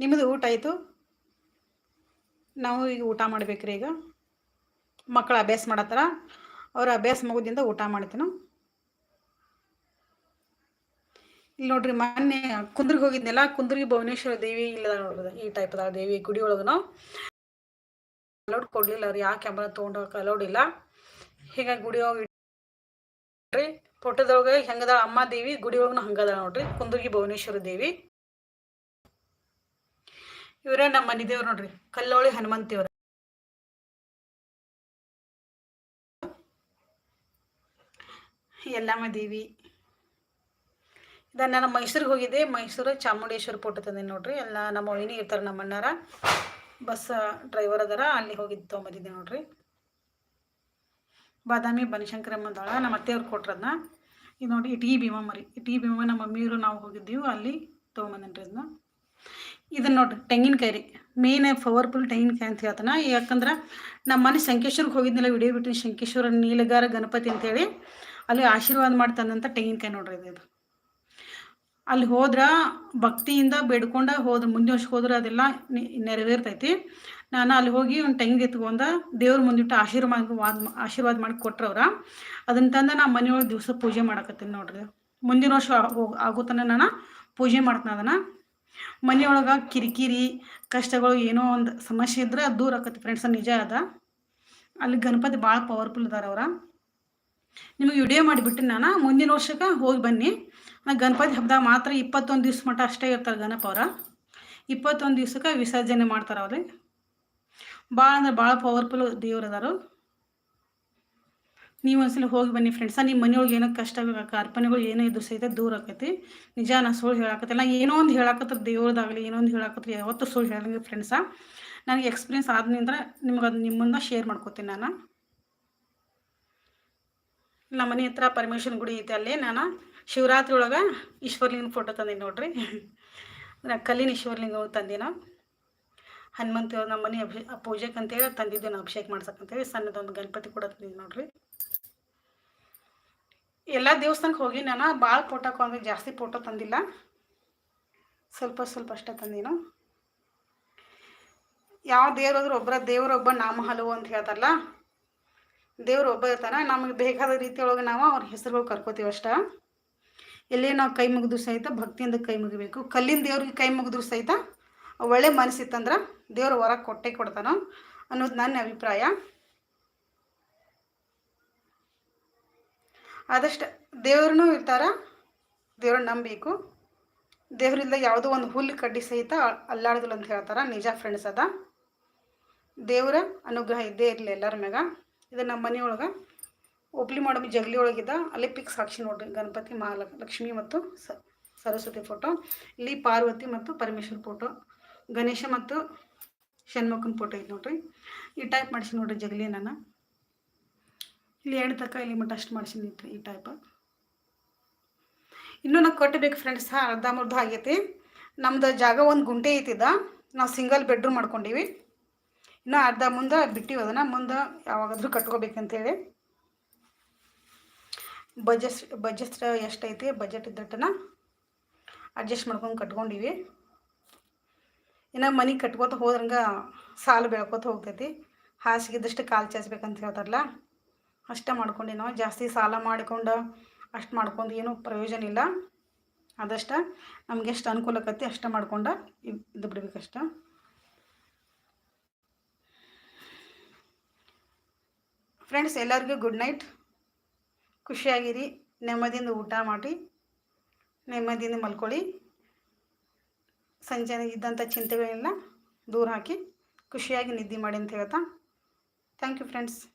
ನಿಮ್ಮದು ಊಟ ಆಯಿತು? ನಾವು ಈಗ ಊಟ ಮಾಡ್ಬೇಕ್ರಿ ಈಗ. ಮಕ್ಕಳು ಅಭ್ಯಾಸ ಮಾಡತ್ತಾರ? ಅವ್ರ ಅಭ್ಯಾಸ ಮಗುದಿಂದ ಊಟ ಮಾಡ್ತೀನಿ. ಇಲ್ಲಿ ನೋಡ್ರಿ ಮೊನ್ನೆ ಕುಂದ್ರಿಗೆ ಹೋಗಿದ್ನೆಲ್ಲ ಕುಂದ್ರಿಗೆ ಭುವನೇಶ್ವರ ದೇವಿ ಇಲ್ಲ ನೋಡ್ರಿ, ಈ ಟೈಪ್ ಅದ ದೇವಿ ಗುಡಿ ಒಳಗನು ಅಲೌಡ್ ಕೊಡ್ಲಿಲ್ಲ ಅವ್ರು ಯಾವ ಕ್ಯಾಮ್ರ ತೊಗೊಂಡು ಅಲೌಡ್ ಇಲ್ಲ. ಹೀಗಾಗಿ ಗುಡಿ ಹೋಗಿ ಫೋಟೋದೊಳಗೆ ಹೆಂಗದ ಅಮ್ಮ ದೇವಿ, ಗುಡಿ ಒಳಗೂ ಹಂಗದ ನೋಡ್ರಿ ಕುಂದ್ರಿಗೆ ಭುವನೇಶ್ವರ ದೇವಿ. ಇವರೇ ನಮ್ಮ ಮನೆ ದೇವ್ರು ನೋಡ್ರಿ. ಕಲ್ಲೋಳಿ ಹನುಮಂತಿಯವ್ರ ಎಲ್ಲಮ್ಮ ದೇವಿ. ಇದನ್ನು ನಾನು ಮೈಸೂರಿಗೆ ಹೋಗಿದ್ದೆ. ಮೈಸೂರು ಚಾಮುಂಡೇಶ್ವರ ಫೋಟೋ ತಂದೆ ನೋಡ್ರಿ. ಎಲ್ಲ ನಮ್ಮ ವೈನಿ ಇರ್ತಾರೆ ನಮ್ಮ ಅಣ್ಣಾರ. ಬಸ್ ಡ್ರೈವರ್ ಅದಾರ. ಅಲ್ಲಿ ಹೋಗಿದ್ದು ತೊಗೊಂಬಂದಿದ್ದೆ ನೋಡ್ರಿ. ಬಾದಾಮಿ ಬನಶಂಕರಮ್ಮ ದಾಳ. ನಮ್ಮ ಅತ್ತೆಯವ್ರು ಕೊಟ್ರದನ್ನ ಇದು ನೋಡಿ ಇಟಿ ಭೀಮ ಮರಿ ಈ ಟೀ ಭೀಮ ನಮ್ಮ ಮಮ್ಮಿಯವರು ನಾವು ಹೋಗಿದ್ದೀವಿ. ಅಲ್ಲಿ ತೊಗೊಂಬಂದೇನ್ರಿ ಅದನ್ನ ಇದನ್ನ ನೋಡ್ರಿ, ತೆಂಗಿನಕಾಯಿ ರೀ. ಮೇನ್ ಪವರ್ಫುಲ್ ತೆಂಗಿನಕಾಯಿ ಅಂತ ಹೇಳ್ತಾನೆ. ಯಾಕಂದ್ರೆ ನಮ್ಮ ಮನೆ ಶಂಕೇಶ್ವರ್ಗೆ ಹೋಗಿದ್ನಲ್ಲ ವಿಡಿಯೋ ಬಿಟ್ಟಿನ ಶಂಕೇಶ್ವರ ನೀಲಗಾರ ಗಣಪತಿ ಅಂತೇಳಿ. ಅಲ್ಲಿ ಆಶೀರ್ವಾದ ಮಾಡ್ತಾನಂತ ತೆಂಗಿನಕಾಯಿ ನೋಡ್ರಿ ಇದು ಅಲ್ಲಿ ಹೋದ್ರೆ ಭಕ್ತಿಯಿಂದ ಬೇಡ್ಕೊಂಡ ಹೋದ್ರೆ, ಮುಂದಿನ ವರ್ಷಕ್ಕೆ ಹೋದ್ರೆ ಅದೆಲ್ಲ ನೆರವೇರ್ತೈತಿ. ನಾನು ಅಲ್ಲಿ ಹೋಗಿ ಒಂದು ತೆಂಗಿನ ಎತ್ಕೊಂಡ ದೇವ್ರ ಮುಂದಿಟ್ಟು ಆಶೀರ್ವಾದ ಆಶೀರ್ವಾದ ಮಾಡಿ ಕೊಟ್ರವ್ರ ಅದನ್ನ ತಂದು ನಾನು ಮನೆಯೊಳಗೆ ದಿವಸ ಪೂಜೆ ಮಾಡಕತ್ತೀನಿ ನೋಡ್ರಿ. ಮುಂದಿನ ವರ್ಷ ಆಗುತ್ತಾನೆ ನಾನು ಪೂಜೆ ಮಾಡ್ತೀನಿ ಅದನ್ನು. ಮನೆಯೊಳಗೆ ಕಿರಿಕಿರಿ, ಕಷ್ಟಗಳು ಏನೋ ಒಂದು ಸಮಸ್ಯೆ ಇದ್ರೆ ಅದು ದೂರ ಆಕತಿ ಫ್ರೆಂಡ್ಸ್ ನಿಜ ಅದ. ಅಲ್ಲಿ ಗಣಪತಿ ಭಾಳ ಪವರ್ಫುಲ್ ಇದಾರೆ ಅವ್ರ. ನಿಮಗೆ ವಿಡಿಯೋ ಮಾಡಿಬಿಟ್ಟು ನಾನು, ಮುಂದಿನ ವರ್ಷಕ್ಕೆ ಹೋಗಿ ಬನ್ನಿ. ಗಣಪತಿ ಹಬ್ಬದಾಗ ಮಾತ್ರ ಇಪ್ಪತ್ತೊಂದು ದಿವ್ಸ ಮಟ್ಟ ಅಷ್ಟೇ ಇರ್ತಾರೆ ಗಣಪ ಅವರ. ಇಪ್ಪತ್ತೊಂದು ದಿವ್ಸಕ್ಕೆ ವಿಸರ್ಜನೆ ಮಾಡ್ತಾರೆ ಅವ್ರಿ. ಭಾಳ ಅಂದ್ರೆ ಭಾಳ ಪವರ್ಫುಲ್ ದೇವ್ರು ಅದಾರು. ನೀವು ಒಂದ್ಸಲ ಹೋಗಿ ಬನ್ನಿ ಫ್ರೆಂಡ್ಸ ನಿಮ್ಮ ಮನೆಯೊಳಗೆ ಏನೋ ಕಷ್ಟ ಕಾರ್ಪಣೆಗಳು ಏನೋ ಇದ್ರು ಸಹಿತ ದೂರ ಆಕೈತಿ. ನಿಜ ನಾ ಸುಳ್ಳು ಹೇಳಕತ್ತಿಲ್ಲ ಏನೋ ಒಂದು ಹೇಳಾಕತ್ತ ದೇವ್ರದಾಗಲಿ, ಏನೋ ಒಂದು ಹೇಳಾಕತ್ತ ಯಾವತ್ತೂ ಸುಳ್ಳು ಹೇಳಂಗಿಲ್ಲ ಫ್ರೆಂಡ್ಸ ನನಗೆ ಎಕ್ಸ್ಪೀರಿಯನ್ಸ್ ಆದ್ನಿಂದ ನಿಮ್ಗೆ ಅದು ನಿಮ್ಮನ್ನ ಶೇರ್ ಮಾಡ್ಕೋತೀನಿ ನಾನು. ನಮ್ಮ ಮನೆ ಹತ್ರ ಪರಮೇಶ್ವರನ ಗುಡಿ ಐತೆ ಅಲ್ಲಿ, ನಾನು ಶಿವರಾತ್ರಿ ಒಳಗೆ ಈಶ್ವರ್ಲಿಂಗನ ಫೋಟೋ ತಂದೀನಿ ನೋಡ್ರಿ. ಕಲ್ಲಿನ ಈಶ್ವರ್ಲಿಂಗ ತಂದಿನ. ಹನುಮಂತ ನಮ್ಮ ಮನೆ ಅಭಿ ಪೂಜೆಗೆ ಅಂತೇಳಿ ತಂದಿದ್ದೆ ಅಭಿಷೇಕ ಮಾಡ್ಸಕ್ಕಂತೇಳಿ ಸಣ್ಣದೊಂದು ಗಣಪತಿ ಕೂಡ ತಂದಿದ್ದು ನೋಡ್ರಿ. ಎಲ್ಲ ದೇವಸ್ಥಾನಕ್ಕೆ ಹೋಗಿ ನಾನು ಭಾಳ ಫೋಟೋ ಹೋಗಿ ಜಾಸ್ತಿ ಫೋಟೋ ತಂದಿಲ್ಲ. ಸ್ವಲ್ಪ ಸ್ವಲ್ಪ ಅಷ್ಟೇ ತಂದಿನ. ಯಾವ ದೇವರಾದ್ರೂ ಒಬ್ಬರ ದೇವರೊಬ್ಬ ನಾಮ ಹಲವು ಅಂತ ಹೇಳ್ತಾರಲ್ಲ, ದೇವ್ರು ಒಬ್ಬ ಇರ್ತಾನೆ, ನಮಗೆ ಬೇಕಾದ ರೀತಿಯೊಳಗೆ ನಾವು ಅವ್ರ ಹೆಸರುಗಳು ಕರ್ಕೋತೀವಿ ಅಷ್ಟ. ಎಲ್ಲಿ ನಾವು ಕೈ ಮುಗಿದ್ರು ಸಹಿತ ಭಕ್ತಿಯಿಂದ ಕೈ ಮುಗಿಬೇಕು. ಕಲ್ಲಿನ ದೇವ್ರಿಗೆ ಕೈ ಮುಗಿದ್ರು ಸಹಿತ ಒಳ್ಳೆ ಮನಸ್ಸಿತ್ತಂದ್ರೆ ದೇವ್ರು ಹೊರಗೆ ಕೊಟ್ಟೆ ಕೊಡ್ತಾನೋ ಅನ್ನೋದು ನನ್ನ ಅಭಿಪ್ರಾಯ. ಆದಷ್ಟು ದೇವ್ರನ್ನೂ ಇರ್ತಾರ ದೇವ್ರನ್ನ ನಂಬಬೇಕು. ದೇವರಿಂದ ಯಾವುದೋ ಒಂದು ಹುಲ್ಲು ಕಡ್ಡಿ ಸಹಿತ ಅಲ್ಲಾಡ್ದಿಲ್ಲ ಅಂತ ಹೇಳ್ತಾರೆ? ನಿಜ ಫ್ರೆಂಡ್ಸ್ ಅದ. ದೇವರ ಅನುಗ್ರಹ ಇದ್ದೇ ಇರಲಿ ಎಲ್ಲರ ಮ್ಯಾಗ. ಇದು ನಮ್ಮ ಮನೆಯೊಳಗೆ ಒಬ್ಲಿ ಮಾಡೋ ಜಗಲಿ ಒಳಗಿದ್ದ ಅಲ್ಲಿ ಪಿಕ್ ಸಾಕ್ಷಿ ನೋಡ್ರಿ. ಗಣಪತಿ, ಮಹಾಲಕ್ಷ್ಮಿ ಮತ್ತು ಸರಸ್ವತಿ ಫೋಟೋ ಇಲ್ಲಿ ಪಾರ್ವತಿ ಮತ್ತು ಪರಮೇಶ್ವರ್ ಫೋಟೋ ಗಣೇಶ ಮತ್ತು ಷಣ್ಮುಖನ ಫೋಟೋ ಐತೆ ನೋಡ್ರಿ. ಈ ಟೈಪ್ ಮಾಡಿಸಿ ನೋಡ್ರಿ ಜಗಲಿ ನಾನು ಇಲ್ಲಿ ಎರಡು ತಕ್ಕ ಇಲ್ಲಿ ಮಟ್ಟ ಅಷ್ಟು ಮಾಡ್ಸೀನಿ ಈ ಟೈಪ್ ಇನ್ನೂ ನಾವು ಕಟ್ಟಬೇಕು ಫ್ರೆಂಡ್ಸ್ ಅರ್ಧ ಮುರ್ಧ ಆಗೈತಿ. ನಮ್ದು ಜಾಗ ಒಂದು ಗುಂಟೆ ಐತಿದ. ನಾವು ಸಿಂಗಲ್ ಬೆಡ್ರೂಮ್ ಮಾಡ್ಕೊಂಡೀವಿ. ಇನ್ನೂ ಅರ್ಧ ಮುಂದೆ ಬಿಟ್ಟಿವಿ ಅದನ್ನು, ಮುಂದೆ ಯಾವಾಗಾದ್ರೂ ಕಟ್ಕೋಬೇಕಂತೇಳಿ ಬಜೆಟ್ ಬಜೆಟ್ ಎಷ್ಟೈತಿ ಬಜೆಟ್ ಇದ್ದಟ್ಟನ ಅಡ್ಜಸ್ಟ್ ಮಾಡ್ಕೊಂಡು ಕಟ್ಕೊಂಡಿವಿ. ಇನ್ನು ಮನೆ ಕಟ್ಕೋತ ಹೋದ್ರಂಗೆ ಸಾಲು ಬೆಳ್ಕೋತ ಹೋಗ್ತೈತಿ. ಹಾಸಿಗೆದಷ್ಟು ಕಾಲು ಚಾಚ್ಬೇಕಂತ ಹೇಳ್ತಾರಲ್ಲ. ಅಷ್ಟೇ ಮಾಡ್ಕೊಂಡು ನಾವು. ಜಾಸ್ತಿ ಸಾಲ ಮಾಡಿಕೊಂಡು ಅಷ್ಟು ಮಾಡ್ಕೊಂಡು ಏನೂ ಪ್ರಯೋಜನ ಇಲ್ಲ. ಅದಷ್ಟ ನಮ್ಗೆ ಎಷ್ಟು ಅನುಕೂಲ ಅಷ್ಟ ಅಷ್ಟು ಮಾಡ್ಕೊಂಡು ಇದು ಬಿಡ್ಬೇಕಷ್ಟ ಫ್ರೆಂಡ್ಸ್ ಎಲ್ಲರಿಗೂ ಗುಡ್ ನೈಟ್ ಖುಷಿಯಾಗಿರಿ. ನೆಮ್ಮದಿಯಿಂದ ಊಟ ಮಾಡಿ. ನೆಮ್ಮದಿಯಿಂದ ಮಲ್ಕೊಳ್ಳಿ. ಸಂಜೆ ಇದ್ದಂಥ ಚಿಂತೆಗಳನ್ನೆಲ್ಲ ದೂರ ಹಾಕಿ. ಖುಷಿಯಾಗಿ ನಿದ್ದೆ ಮಾಡಿ ಅಂತ ಹೇಳ್ತಾ. Thank you friends